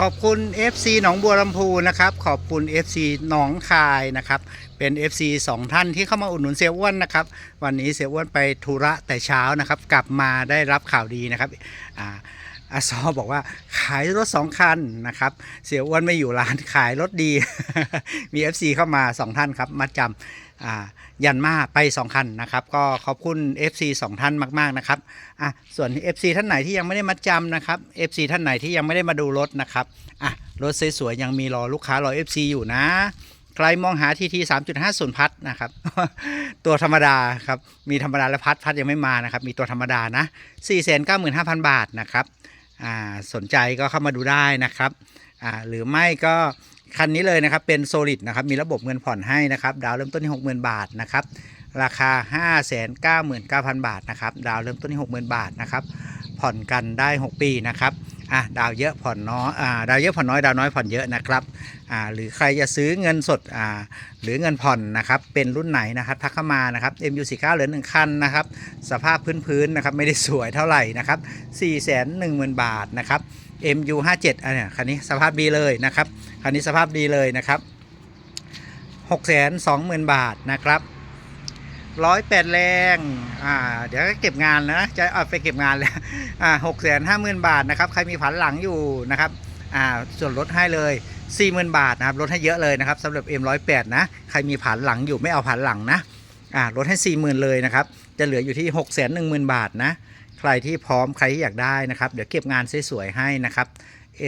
ขอบคุณ FC หนองบัวลำพูนะครับ ขอบคุณ FC หนองคายนะครับ เป็น FC สองท่านที่เข้ามาอุดหนุนเสียอ้วนนะครับ วันนี้เสียอ้วนไปธุระแต่เช้านะครับ กลับมาได้รับข่าวดีนะครับอ่า อาซอบอกว่าขายรถสองคันนะครับ เสียอ้วนไม่อยู่ร้านขายรถดี มี FC เข้ามาสองท่านครับมาจำยันมาไปสองคันนะครับ ก็ขอบคุณ FC สองท่านมาก ๆ นะครับอะส่วน FC ท่านไหนที่ยังไม่ได้มาจำนะครับ FC ท่านไหนที่ยังไม่ได้มาดูรถนะครับอะรถสวยๆยังมีรอลูกค้ารอ FC อยู่นะใครมองหาทีที3.5พัดนะครับ ตัวธรรมดาครับ มีธรรมดาและพัดพัดยังไม่มานะครับ มีตัวธรรมดานะ495,000บาทนะครับ สนใจก็เข้ามาดูได้นะครับหรือไม่ก็คันนี้เลยนะครับเป็นโซลิดนะครับมีระบบเงินผ่อนให้นะครับดาวเริ่มต้นที่ 60,000 บาทนะครับราคา 599,000 บาทนะครับดาวเริ่มต้นที่ 60,000 บาทนะครับ ผ่อนกันได้ 6 ปีนะครับอะดาวเยอะผ่อนน้อยอ่าดาวเยอะผ่อนน้อยดาวน้อยผ่อนเยอะนะครับอ่าหรือใครจะซื้อเงินสดอ่าหรือเงินผ่อนนะครับเป็นรุ่นไหนนะครับทักเข้ามานะครับ MU49 เหลือ1คันนะครับสภาพพื้นๆนะครับไม่ได้สวยเท่าไหร่นะครับ410,000 บาทนะครับ MU57 อันนี้คันนี้สภาพดีเลยนะครับคันนี้สภาพดีเลยนะครับ620,000 บาทนะครับ ร้อยแปดแรง อ่า เดี๋ยวก็เก็บงานนะ จะเอาไปเก็บงานแล้วอ่าหกแสนห้าหมื่นบาทนะครับ ใครมีผันหลังอยู่นะครับ อ่า ส่วนลดให้เลยสี่หมื่นบาทนะครับ ลดให้เยอะเลยนะครับสำหรับ M108 นะ ใครมีผันหลังอยู่ไม่เอาผันหลังนะ อ่า ลดให้สี่หมื่นเลยนะครับ จะเหลืออยู่ที่หกแสนหนึ่งหมื่นบาทนะ ใครที่พร้อม ใครที่อยากได้นะครับ เดี๋ยวเก็บงานสวยๆให้นะครับ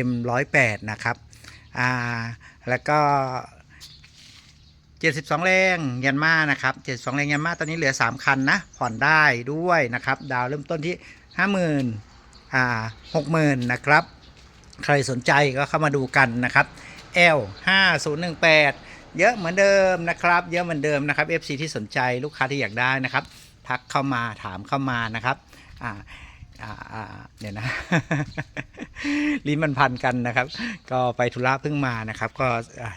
M108 นะครับ อ่า แล้วก็ 72 แรงยันมานะครับ72 แรงยันมาตอนนี้เหลือ 3 คันนะผ่อนได้ด้วยนะครับ ดาวเริ่มต้นที่ 50,000อ่า60,000นะครับ ใครสนใจก็เข้ามาดูกันนะครับ L 5018เยอะเหมือนเดิมนะครับ เยอะเหมือนเดิมนะครับ FC ที่สนใจลูกค้าที่อยากได้นะครับ ทักเข้ามาถามเข้ามานะครับอ่า อ่าเดี๋ยนะ ลิ้นมันพันกันนะครับ ก็ไปธุระเพิ่งมานะครับ ก็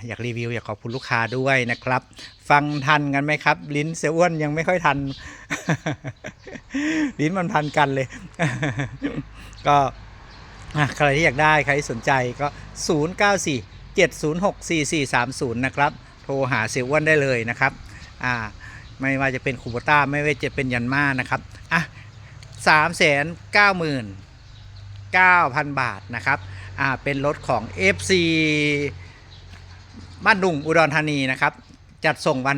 อยากรีวิว อยากขอบคุณลูกค้าด้วยนะครับ ฟังทันกันไหมครับ ลิ้นเสียอ้วนยังไม่ค่อยทัน ลิ้นมันพันกันเลย ก็ใครที่อยากได้ใครที่สนใจก็ 0 9 4 7 0 6 4 4 3 0 นะครับ โทรหาเสียอ้วนได้เลยนะครับ อ่า ไม่ว่าจะเป็นคูโบต้า ไม่ว่าจะเป็นยันมานะครับ อะ สามแสนเก้าหมื่น9,000 บาทนะครับอ่าเป็นรถของ FC บ้านดุงอุดรธานีนะครับ จัดส่งวัน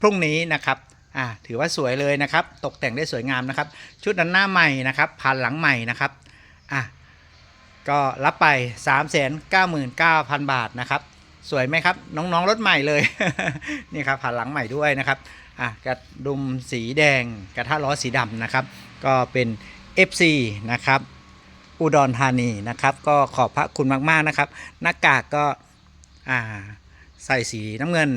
พรุ่งนี้นะครับอ่าถือว่าสวยเลยนะครับ ตกแต่งได้สวยงามนะครับ ชุดด้นหน้าใหม่นะครับผ่านหลังใหม่นะครับอะก็รับไป 399,000 บาทนะครับ สวยไหมครับ น้องๆรถใหม่เลย นี่ครับผ่านหลังใหม่ด้วยนะครับ อะกระดุมสีแดงกระทะล้อสีดำนะครับ ก็เป็น FC นะครับอุดรธานีนะครับก็ขอบพระคุณมากๆนะครับ หน้ากากก็อ่าใส่สีน้ำเงิน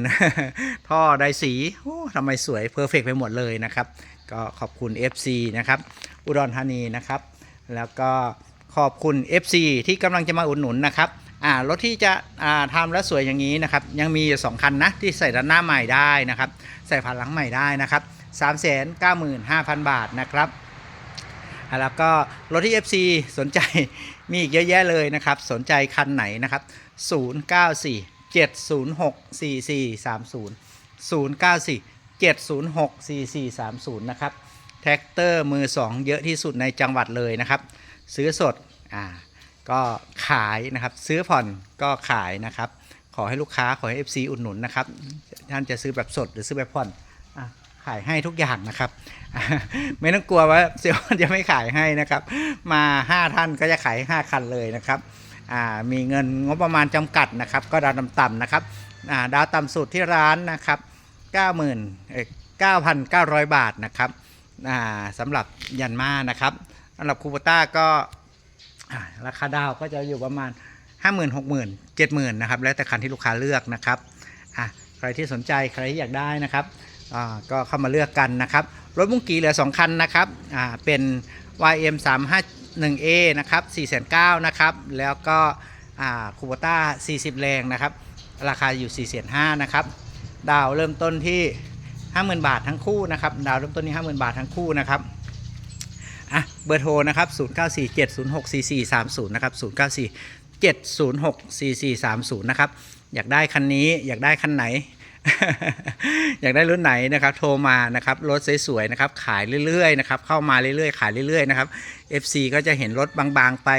ท่อไดสีโอ้ทำไมสวยเพอร์เฟกไปหมดเลยนะครับ ก็ขอบคุณ FC นะครับอุดรธานีนะครับ แล้วก็ขอบคุณ FC ที่กำลังจะมาอุดหนุนนะครับ อ่ารถที่จะอ่าทำแล้วสวยอย่างนี้นะครับยังมีอยู่สองคันนะที่ใส่ด้านหน้าใหม่ได้นะครับใส่ผ่านหลังใหม่ได้นะครับ395,000 บาทนะครับแล้วก็รถที่ FC สนใจมีอีกเยอะแยะเลยนะครับสนใจคันไหนนะครับ 094 706 4430 094 706 4430 นะครับ แท็กเตอร์มือ 2 เยอะที่สุดในจังหวัดเลยนะครับ ซื้อสดอ่า ก็ขายนะครับซื้อผ่อนก็ขายนะครับ ขอให้ลูกค้าขอให้ FC อุดหนุนนะครับท่านจะซื้อแบบสดหรือซื้อแบบผ่อนขายให้ทุกอย่างนะครับ ไม่ต้องกลัวว่าเซลล์จะไม่ขายให้นะครับ มา 5 ท่านก็จะขายให้5คันเลยนะครับมีเงินงบประมาณจำกัดนะครับ ก็ดาวต่ำๆนะครับาดาวต่ำสุดที่ร้านนะครับ90,000เอ่อ9,900 บาทนะครับสำหรับยันมานะครับสำหรับคูโบต้าก็ ราคาดาวก็จะอยู่ประมาณ 50,000 60,000 70,000นะครับแล้วแต่คันที่ลูกค้าเลือกนะครับอะใครที่สนใจใครที่อยากได้นะครับอ่าก็เข้ามาเลือกกันนะครับรถมุ้งกีเหลือ 2 คันนะครับอ่าเป็น YM 3 5 1 A นะครับ4 9 0 0นะครับแล้วก็คูโบต้า 40 แรงนะครับ ราคาอยู่ 4 5 0 0นะครับ ดาวเริ่มต้นที่ 50,000 บาททั้งคู่นะครับ ดาวเริ่มต้นที่ 50,000 บาททั้งคู่นะครับ เบอร์โทรนะครับ0947064430นะครับ0947064430นะครับอยากได้คันนี้อยากได้คันไหน อยากได้รุ่นไหนนะครับ โทรมานะครับรถสวยๆนะครับ ขายเรื่อยๆนะครับเข้ามาเรื่อยๆขายเรื่อยๆนะครับ FC ก็จะเห็นรถบางๆไป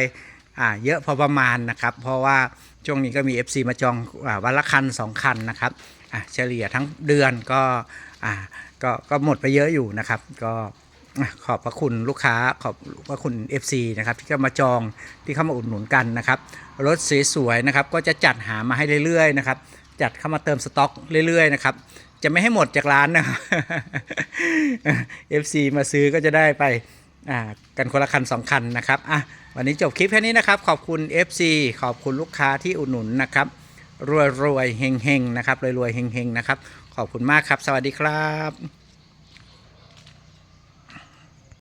อ่าเยอะพอประมาณนะครับ เพราะว่าช่วงนี้ก็มี FC มาจองอวันละคัน 2 คันนะครับอะเฉลี่ยทั้งเดือนก็อ่าก็ก็หมดไปเยอะอยู่นะครับ ก็ ขอบพระคุณลูกค้าขอบพระคุณ FC นะครับที่เข้ามาจองที่เข้ามาอุดหนุนกันนะครับรถสวยๆนะครับก็จะจัดหามาให้เรื่อยๆนะครับจัดเข้ามาเติมสต็อกเรื่อยๆนะครับจะไม่ให้หมดจากร้านนะครับ FC มาซื้อก็จะได้ไปอ่ากันคนละคันสองคันนะครับอะวันนี้จบคลิปแค่นี้นะครับ ขอบคุณ FC ขอบคุณลูกค้าที่อุดหนุนนะครับรวยรวยๆเฮงเฮงๆนะครับรวยรวยๆเฮงเฮงๆนะครับ ขอบคุณมากครับ สวัสดีครับ